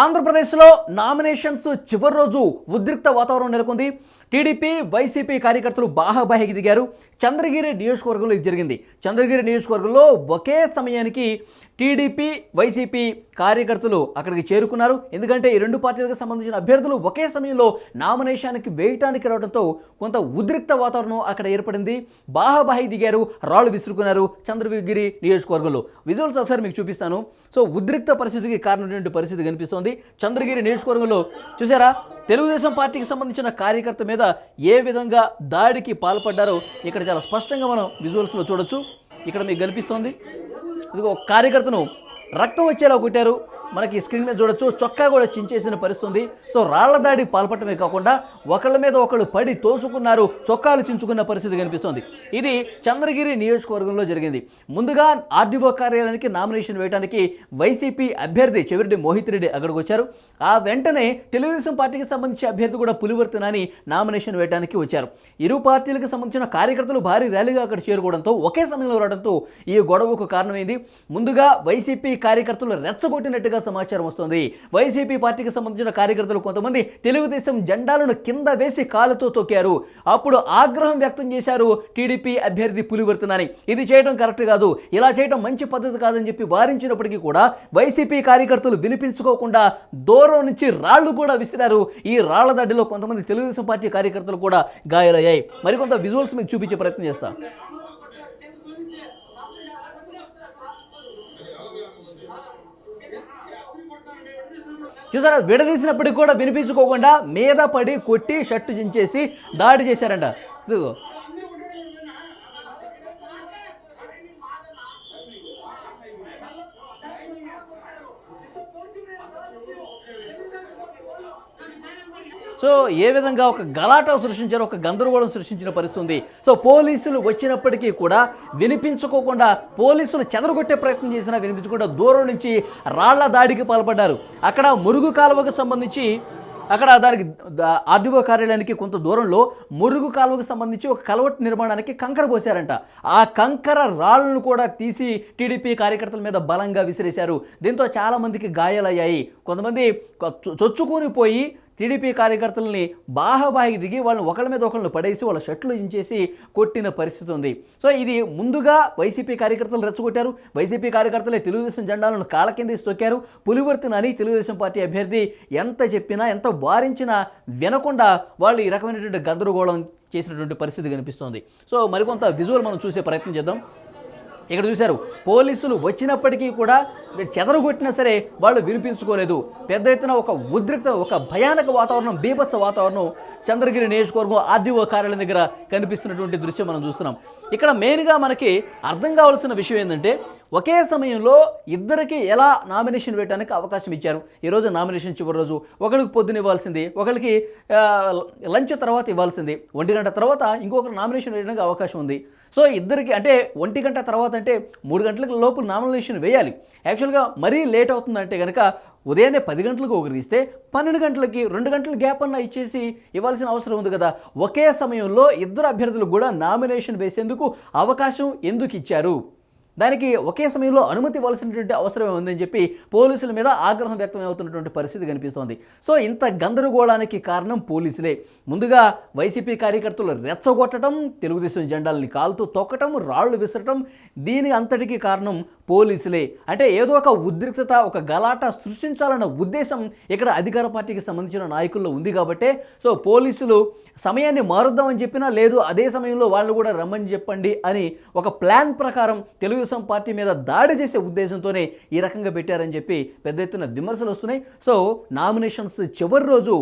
ఆంధ్రప్రదేశ్లో నామినేషన్స్ చివరి రోజు ఉద్రిక్త వాతావరణం నెలకొంది. టీడీపీ వైసీపీ కార్యకర్తలు బాహాబాహికి దిగారు. చంద్రగిరి నియోజకవర్గంలో ఇది జరిగింది. చంద్రగిరి నియోజకవర్గంలో ఒకే సమయానికి టీడీపీ వైసీపీ కార్యకర్తలు అక్కడికి చేరుకున్నారు. ఎందుకంటే ఈ రెండు పార్టీలకు సంబంధించిన అభ్యర్థులు ఒకే సమయంలో నామినేషన్కి వేయటానికి రావడంతో కొంత ఉద్రిక్త వాతావరణం అక్కడ ఏర్పడింది. బాహాబాహి దిగారు. రాళ్ళు విసురుకున్నారు చంద్రగిరి నియోజకవర్గంలో. విజువల్స్ ఒకసారి మీకు చూపిస్తాను. సో ఉద్రిక్త పరిస్థితికి కారణమైనటువంటి పరిస్థితి కనిపిస్తోంది. చంద్రగిరి నియోజకవర్గంలో చూసారా తెలుగుదేశం పార్టీకి సంబంధించిన కార్యకర్త మీద ఏ విధంగా దాడికి పాల్పడ్డారో ఇక్కడ చాలా స్పష్టంగా మనం విజువల్స్లో చూడొచ్చు. ఇక్కడ మీకు కనిపిస్తోంది. ఇదిగో ఒక కార్యకర్తను రక్తం వచ్చేలా కొట్టారు. మనకి స్క్రీన్ మీద చూడొచ్చు. చొక్కా కూడా చించేసిన పరిస్థితి ఉంది సో రాళ్ళ దాడికి పాల్పడమే కాకుండా ఒకళ్ళ మీద ఒకళ్ళు పడి తోసుకున్నారు చొక్కాలు చించుకున్న పరిస్థితి కనిపిస్తోంది. ఇది చంద్రగిరి నియోజకవర్గంలో జరిగింది. ముందుగా ఆర్డీఓ కార్యాలయానికి నామినేషన్ వేయడానికి వైసీపీ అభ్యర్థి చెవిరెడ్డి మోహిత్ రెడ్డి అక్కడికి వచ్చారు. ఆ వెంటనే తెలుగుదేశం పార్టీకి సంబంధించి అభ్యర్థి కూడా పులివర్తనని నామినేషన్ వేయడానికి వచ్చారు. ఇరు పార్టీలకు సంబంధించిన కార్యకర్తలు భారీ ర్యాలీగా అక్కడ చేరుకోవడంతో ఒకే సమయంలో రావడంతో ఈ గొడవకు కారణమైంది. ముందుగా వైసీపీ కార్యకర్తలు రెచ్చగొట్టినట్టుగా సమాచారం వస్తుంది. వైసీపీ పార్టీకి సంబంధించిన కార్యకర్తలు కొంతమంది తెలుగుదేశం జెండాలను కింద వేసి కాళ్ళతో తొక్కారు. అప్పుడు ఆగ్రహం వ్యక్తం చేశారు టీడీపీ అభ్యర్థి పులివర్తనని. ఇది చేయడం కరెక్ట్ కాదు. ఇలా చేయడం మంచి పద్ధతి కాదని చెప్పి వారించినప్పటికీ కూడా వైసీపీ కార్యకర్తలు వినిపించుకోకుండా దూరం నుంచి రాళ్ళు కూడా విసిరారు. ఈ రాళ్ళ దాడిలో కొంతమంది తెలుగుదేశం పార్టీ కార్యకర్తలు కూడా గాయాలయ్యాయి. మరికొంత విజువల్స్ మీకు చూపించే ప్రయత్నం చేస్తాను చూసారా? విడదీసినప్పటికి కూడా వినిపించుకోకుండా మీద పడి కొట్టి షర్టు చించేసి దాడి చేశారంట. ఇదిగో. సో ఏ విధంగా ఒక గలాట సృష్టించారు ఒక గందరగోళం సృష్టించిన పరిస్థితి ఉంది. సో పోలీసులు వచ్చినప్పటికీ కూడా వినిపించుకోకుండా పోలీసులు చెదరగొట్టే ప్రయత్నం చేసినా వినిపించకుండా దూరం నుంచి రాళ్ళ దాడికి పాల్పడ్డారు. అక్కడ మురుగు కాలువకు సంబంధించి అక్కడ దానికి ఆర్డీఓ కార్యాలయానికి కొంత దూరంలో మురుగు కాలువకు సంబంధించి ఒక కలవట్ నిర్మాణానికి కంకర పోశారంట. ఆ కంకర రాళ్ళను కూడా తీసి టీడీపీ కార్యకర్తల మీద బలంగా విసిరేశారు. దీంతో చాలామందికి గాయాలయ్యాయి. కొంతమంది చొచ్చుకొని పోయి టీడీపీ కార్యకర్తలని బాహబాహికి దిగి వాళ్ళని ఒకళ్ళ మీద ఒకళ్ళని పడేసి వాళ్ళ షర్ట్లు ఇంచేసి కొట్టిన పరిస్థితి ఉంది. సో ఇది ముందుగా వైసీపీ కార్యకర్తలు రెచ్చగొట్టారు. వైసీపీ కార్యకర్తలే తెలుగుదేశం జెండాలను కాళ్ళ కింద తొక్కారు. పులివర్తినని తెలుగుదేశం పార్టీ అభ్యర్థి ఎంత చెప్పినా ఎంత వారించినా వినకుండా వాళ్ళు ఈ రకమైనటువంటి గందరగోళం చేసినటువంటి పరిస్థితి కనిపిస్తోంది. సో మరికొంత విజువల్ మనం చూసే ప్రయత్నం చేద్దాం. ఇక్కడ చూశారు పోలీసులు వచ్చినప్పటికీ కూడా చెదరగొట్టినా సరే వాళ్ళు వినిపించుకోలేదు. పెద్ద ఎత్తున ఒక ఉద్రిక్త ఒక భయానక వాతావరణం బీభత్స వాతావరణం చంద్రగిరి నియోజకవర్గం ఆర్డీఓ కార్యాలయం దగ్గర కనిపిస్తున్నటువంటి దృశ్యం మనం చూస్తున్నాం. ఇక్కడ మెయిన్గా మనకి అర్థం కావాల్సిన విషయం ఏంటంటే ఒకే సమయంలో ఇద్దరికి ఎలా నామినేషన్ వేయడానికి అవకాశం ఇచ్చారు? ఈరోజు నామినేషన్ చివరి రోజు. ఒకరికి పొద్దున ఇవ్వాల్సింది ఒకరికి లంచ్ తర్వాత ఇవ్వాల్సింది. ఒంటి గంట తర్వాత ఇంకొకరు నామినేషన్ వేయడానికి అవకాశం ఉంది. సో ఇద్దరికి అంటే ఒంటి గంట తర్వాత అంటే మూడు గంటలకు లోపు నామినేషన్ వేయాలి. యాక్చువల్గా మరీ లేట్ అవుతుందంటే కనుక ఉదయాన్నే పది గంటలకు ఒకరికి ఇస్తే పన్నెండు గంటలకి రెండు గంటల గ్యాప్ అన్న ఇచ్చేసి ఇవ్వాల్సిన అవసరం ఉంది కదా. ఒకే సమయంలో ఇద్దరు అభ్యర్థులకు కూడా నామినేషన్ వేసేందుకు అవకాశం ఎందుకు ఇచ్చారు? దానికి ఒకే సమయంలో అనుమతి ఇవ్వాల్సినటువంటి అవసరం ఉందని చెప్పి పోలీసుల మీద ఆగ్రహం వ్యక్తం అవుతున్నటువంటి పరిస్థితి కనిపిస్తోంది. సో ఇంత గందరగోళానికి కారణం పోలీసులే. ముందుగా వైసీపీ కార్యకర్తలు రెచ్చగొట్టడం తెలుగుదేశం జెండాలని కాలుతూ తొక్కటం రాళ్ళు విసరటం దీని అంతటికీ కారణం పోలీసులే. అంటే ఏదో ఒక ఉద్రిక్తత ఒక గలాట సృష్టించాలన్న ఉద్దేశం ఇక్కడ అధికార పార్టీకి సంబంధించిన నాయకుల్లో ఉంది కాబట్టే సో పోలీసులు సమయాన్ని మారుద్దామని చెప్పినా లేదు అదే సమయంలో వాళ్ళు కూడా రమ్మని చెప్పండి అని ఒక ప్లాన్ ప్రకారం తెలుగు తెలుగుదేశం పార్టీ మీద దాడి చేసే ఉద్దేశంతోనే ఈ రకంగా పెట్టారని చెప్పి పెద్ద ఎత్తున విమర్శలు వస్తున్నాయి. సో నామినేషన్స్ చివరి రోజు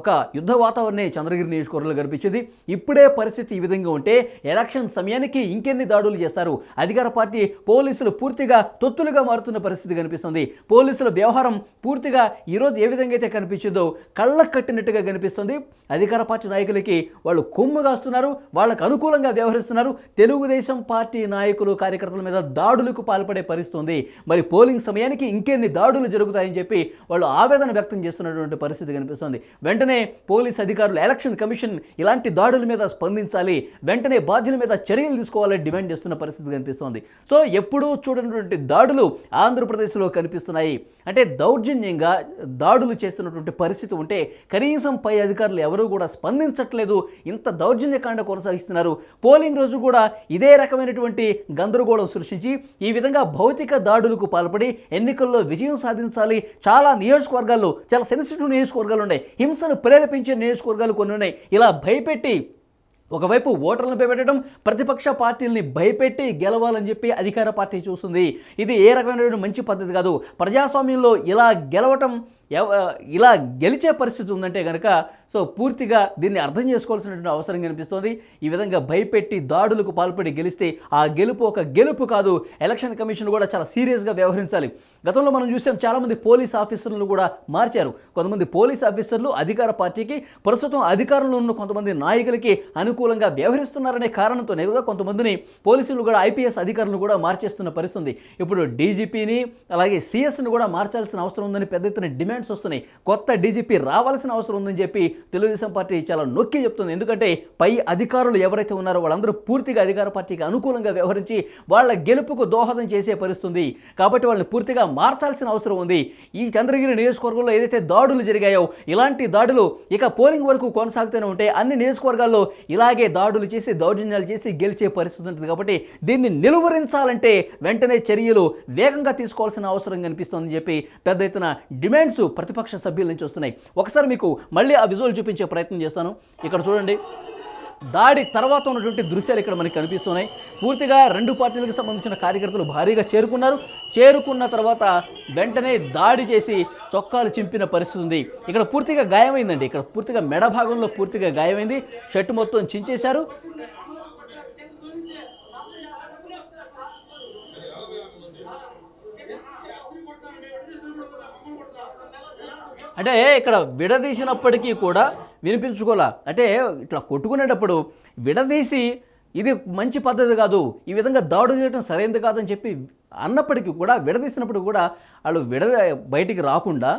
ఒక యుద్ధ వాతావరణే చంద్రగిరి నియోజకవర్గంలో కనిపించింది. ఇప్పుడే పరిస్థితి ఈ విధంగా ఉంటే ఎలక్షన్ సమయానికి ఇంకెన్ని దాడులు చేస్తారు? అధికార పార్టీ పోలీసులు పూర్తిగా తొత్తులుగా మారుతున్న పరిస్థితి కనిపిస్తుంది. పోలీసుల వ్యవహారం పూర్తిగా ఈరోజు ఏ విధంగా అయితే కనిపించిందో కళ్ళకు కట్టినట్టుగా కనిపిస్తుంది. అధికార పార్టీ నాయకులకి వాళ్ళు కొమ్ము కాస్తున్నారు వాళ్ళకు అనుకూలంగా వ్యవహరిస్తున్నారు. తెలుగుదేశం పార్టీ నాయకులు కార్యకర్తల మీద దాడులకు పాల్పడే పరిస్థితి ఉంది మరి పోలింగ్ సమయానికి ఇంకెన్ని దాడులు జరుగుతాయని చెప్పి వాళ్ళు ఆవేదన వ్యక్తం చేస్తున్నటువంటి పరిస్థితి కనిపిస్తుంది. వెంటనే వెంటనే పోలీస్ అధికారులు ఎలక్షన్ కమిషన్ ఇలాంటి దాడుల మీద స్పందించాలి వెంటనే బాధ్యుల మీద చర్యలు తీసుకోవాలని డిమాండ్ చేస్తున్న పరిస్థితి కనిపిస్తోంది. సో ఎప్పుడూ చూడనటువంటి దాడులు ఆంధ్రప్రదేశ్లో కనిపిస్తున్నాయి. అంటే దౌర్జన్యంగా దాడులు చేస్తున్నటువంటి పరిస్థితి ఉంటే కనీసం పై అధికారులు ఎవరూ కూడా స్పందించట్లేదు. ఇంత దౌర్జన్యకాండ కొనసాగిస్తున్నారు. పోలింగ్ రోజు కూడా ఇదే రకమైనటువంటి గందరగోళం సృష్టించి ఈ విధంగా భౌతిక దాడులకు పాల్పడి ఎన్నికల్లో విజయం సాధించాలి. చాలా నియోజకవర్గాల్లో చాలా సెన్సిటివ్ నియోజకవర్గాలు ఉన్నాయి. హింస హింసను ప్రేరేపించే నియోజకవర్గాలు కొన్ని ఉన్నాయి. ఇలా భయపెట్టి ఒకవైపు ఓటర్లను భయపెట్టడం ప్రతిపక్ష పార్టీలని భయపెట్టి గెలవాలని చెప్పి అధికార పార్టీ చూస్తుంది ఇది ఏ రకమైనటువంటి మంచి పద్ధతి కాదు. ప్రజాస్వామ్యంలో ఇలా గెలవటం ఎవ ఇలా గెలిచే పరిస్థితి ఉందంటే కనుక సో పూర్తిగా దీన్ని అర్థం చేసుకోవాల్సినటువంటి అవసరం కనిపిస్తోంది. ఈ విధంగా భయపెట్టి దాడులకు పాల్పడి గెలిస్తే ఆ గెలుపు ఒక గెలుపు కాదు ఎలక్షన్ కమిషన్ కూడా చాలా సీరియస్గా వ్యవహరించాలి. గతంలో మనం చూసాం చాలామంది పోలీస్ ఆఫీసర్లను కూడా మార్చారు. కొంతమంది పోలీస్ ఆఫీసర్లు అధికార పార్టీకి ప్రస్తుతం అధికారంలో ఉన్న కొంతమంది నాయకులకి అనుకూలంగా వ్యవహరిస్తున్నారనే కారణంతోనే కదా కొంతమందిని పోలీసులు కూడా ఐపీఎస్ అధికారులను కూడా మార్చేస్తున్న పరిస్థితి ఉంది ఇప్పుడు డీజీపీని అలాగే సీఎస్ను కూడా మార్చాల్సిన అవసరం ఉందని పెద్ద ఎత్తున డిమాండ్స్ వస్తున్నాయి. కొత్త డీజీపీ రావాల్సిన అవసరం ఉందని చెప్పి తెలుగుదేశం పార్టీ చాలా నొక్కి చెప్తుంది. ఎందుకంటే పై అధికారులు ఎవరైతే ఉన్నారో వాళ్ళందరూ పూర్తిగా అధికార పార్టీకి అనుకూలంగా వ్యవహరించి వాళ్ళ గెలుపుకు దోహదం చేసే పరిస్థితుంది. కాబట్టి వాళ్ళని పూర్తిగా మార్చాల్సిన అవసరం ఉంది. ఈ చంద్రగిరి నియోజకవర్గంలో ఏదైతే దాడులు జరిగాయో ఇలాంటి దాడులు ఇక పోలింగ్ వరకు కొనసాగుతూనే ఉంటే అన్ని నియోజకవర్గాల్లో ఇలాగే దాడులు చేసి దౌర్జన్యాలు చేసి గెలిచే పరిస్థితి ఉంటుంది. కాబట్టి దీన్ని నిలువరించాలంటే వెంటనే చర్యలు వేగంగా తీసుకోవాల్సిన అవసరం కనిపిస్తోందని చెప్పి పెద్ద ఎత్తున డిమాండ్స్ ప్రతిపక్ష సభ్యుల నుంచి వస్తున్నాయి. ఒకసారి మీకు మళ్ళీ ఆ విజువల్ చూపించే ప్రయత్నం చేస్తాను. ఇక్కడ చూడండి. దాడి తర్వాత ఉన్నటువంటి దృశ్యాలు ఇక్కడ మనకి కనిపిస్తున్నాయి. పూర్తిగా రెండు పార్టీలకు సంబంధించిన కార్యకర్తలు భారీగా చేరుకున్నారు. చేరుకున్న తర్వాత వెంటనే దాడి చేసి చొక్కాలు చింపిన పరిస్థితి ఉంది. ఇక్కడ పూర్తిగా గాయమైందండి. ఇక్కడ పూర్తిగా మెడ భాగంలో పూర్తిగా గాయమైంది. షర్ట్ మొత్తం చించేశారు. అంటే ఇక్కడ విడదీసినప్పటికీ కూడా వినిపించుకోలే. అంటే ఇట్లా కొట్టుకునేటప్పుడు విడదీసి ఇది మంచి పద్ధతి కాదు ఈ విధంగా దాడు చేయడం సరైనది కాదని చెప్పి అన్నప్పటికీ కూడా విడదీసినప్పుడు కూడా వాళ్ళు విడ బయటికి రాకుండా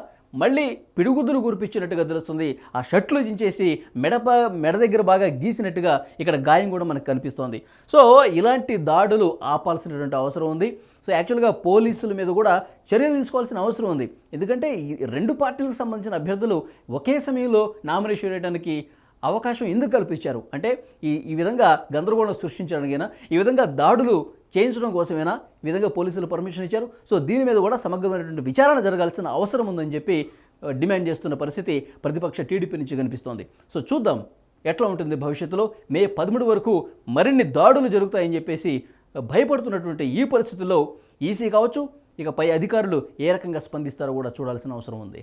మళ్ళీ పిడుగుద్దులు కురిపించినట్టుగా తెలుస్తుంది. ఆ షర్ట్లు దించేసి మెడప మెడ దగ్గర బాగా గీసినట్టుగా ఇక్కడ గాయం కూడా మనకు కనిపిస్తోంది. సో ఇలాంటి దాడులు ఆపాల్సినటువంటి అవసరం ఉంది. సో యాక్చువల్గా పోలీసుల మీద కూడా చర్యలు తీసుకోవాల్సిన అవసరం ఉంది. ఎందుకంటే ఈ రెండు పార్టీలకు సంబంధించిన అభ్యర్థులు ఒకే సమయంలో నామినేషన్ వేయడానికి అవకాశం ఎందుకు కల్పించారు? అంటే ఈ ఈ విధంగా గందరగోళం సృష్టించడానికైనా ఈ విధంగా దాడులు చేయించడం కోసమేనా? ఈ విధంగా పోలీసులు పర్మిషన్ ఇచ్చారు. సో దీని మీద కూడా సమగ్రమైనటువంటి విచారణ జరగాల్సిన అవసరం ఉందని చెప్పి డిమాండ్ చేస్తున్న పరిస్థితి ప్రతిపక్ష టీడీపీ నుంచి కనిపిస్తోంది. సో చూద్దాం ఎట్లా ఉంటుంది భవిష్యత్తులో. మే పదమూడు వరకు మరిన్ని దాడులు జరుగుతాయని చెప్పేసి భయపడుతున్నటువంటి ఈ పరిస్థితుల్లో ఈసీ కావచ్చు ఇక పై అధికారులు ఏ రకంగా స్పందిస్తారో కూడా చూడాల్సిన అవసరం ఉంది.